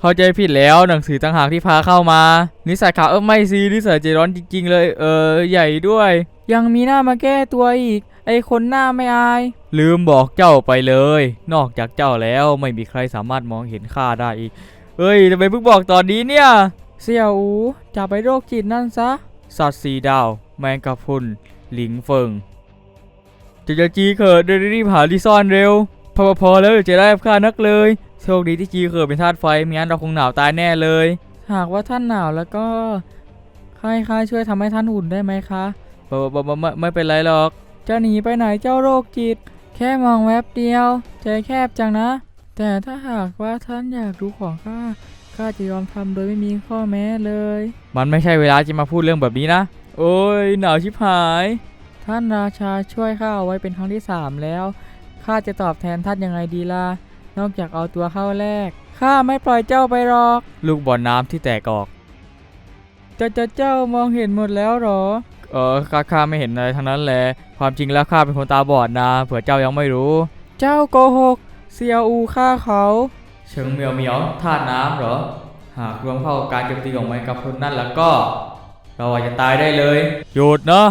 เข้าใจผิดแล้วหนังสือต่างหากที่พาเข้ามา นิสัยขาวเออไม่สินิสัยใจร้อนจริง ๆ เลย เออใหญ่ด้วย ยังมีหน้ามาแก้ตัวอีก ไอคนหน้าไม่อาย ลืมบอกเจ้าไปเลย นอกจากเจ้าแล้วไม่มีใครสามารถมองเห็นข้าได้อีกเฮ้ยทำไมเพิ่งบอกตอนนี้เนี่ยเสี่ยวอูจับไปโรคจิตนั่นซะสัตว์สีดาว แมงกะพรุนหลิงเฟิงจะจะจีเขิดเดินรีบหาที่ซ่อนเร็วพอพอแล้วจะได้ค่านักเลย โชคดีที่จีเขิดเป็นธาตุไฟม่งั้นเราคงหนาวตายแน่เลย หากว่าท่านหนาวแล้วก็ใครใครช่วยทำให้ท่านอุ่นได้ไหมคะบบบบบไม่ไม่เป็นไรหรอกจะหนีไปไหนเจ้าโรคจิต แค่มองแวบเดียวใจแคบจังนะ แต่ถ้าหากว่าท่านอยากดูของข้าข้าจะยอมทำโดยไม่มีข้อแม้เลย มันไม่ใช่เวลาจะมาพูดเรื่องแบบนี้นะ โอ้ยหนาวชิบหาย ท่านราชาช่วยข้าเอาไว้เป็นครั้งที่สามแล้วข้าจะตอบแทนท่านยังไงดีล่ะ นอกจากเอาตัวเข้าแลกข้าไม่ปล่อยเจ้าไปหรอก ลูกบอลน้ำที่แตกออกจะจะเจ้ามองเห็นหมดแล้วหรอ เออข้าข้าไม่เห็นอะไรทั้งนั้นแหละ ความจริงแล้วข้าเป็นคนตาบอดนะ เผื่อเจ้ายังไม่รู้ เจ้าโกหก เซียวอูฆ่าเขาเฉิงเหมียวเหมียวธาตุน้ำเหรอ หากรวมเข้ากับการโจมตีของไม้กับคนนั่นแล้วก็ เราอาจจะตายได้เลย หยุดนะ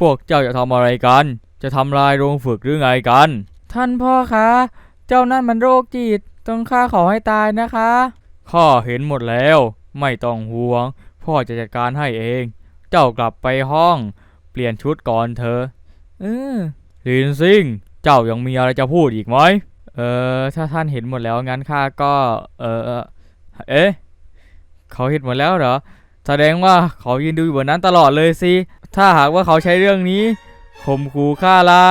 พวกเจ้าจะทำอะไรกัน จะทำลายโรงฝึกหรือไงกัน ท่านพ่อคะเจ้านั่นมันโรคจิต ต้องฆ่าขอให้ตายนะคะ ข้าเห็นหมดแล้ว ไม่ต้องห่วง พ่อจะจัดการให้เอง เจ้ากลับไปห้อง เปลี่ยนชุดก่อนเถอะเออลินซิง เจ้ายังมีอะไรจะพูดอีกไหม เออ ถ้าท่านเห็นหมดแล้วงั้นข้าก็ เออ เอ๊ะ เขาเห็นหมดแล้วเหรอ แสดงว่าเขายืนดูอยู่บนนั้นตลอดเลยสิ ถ้าหากว่าเขาใช้เรื่องนี้ข่มขู่ข้าละ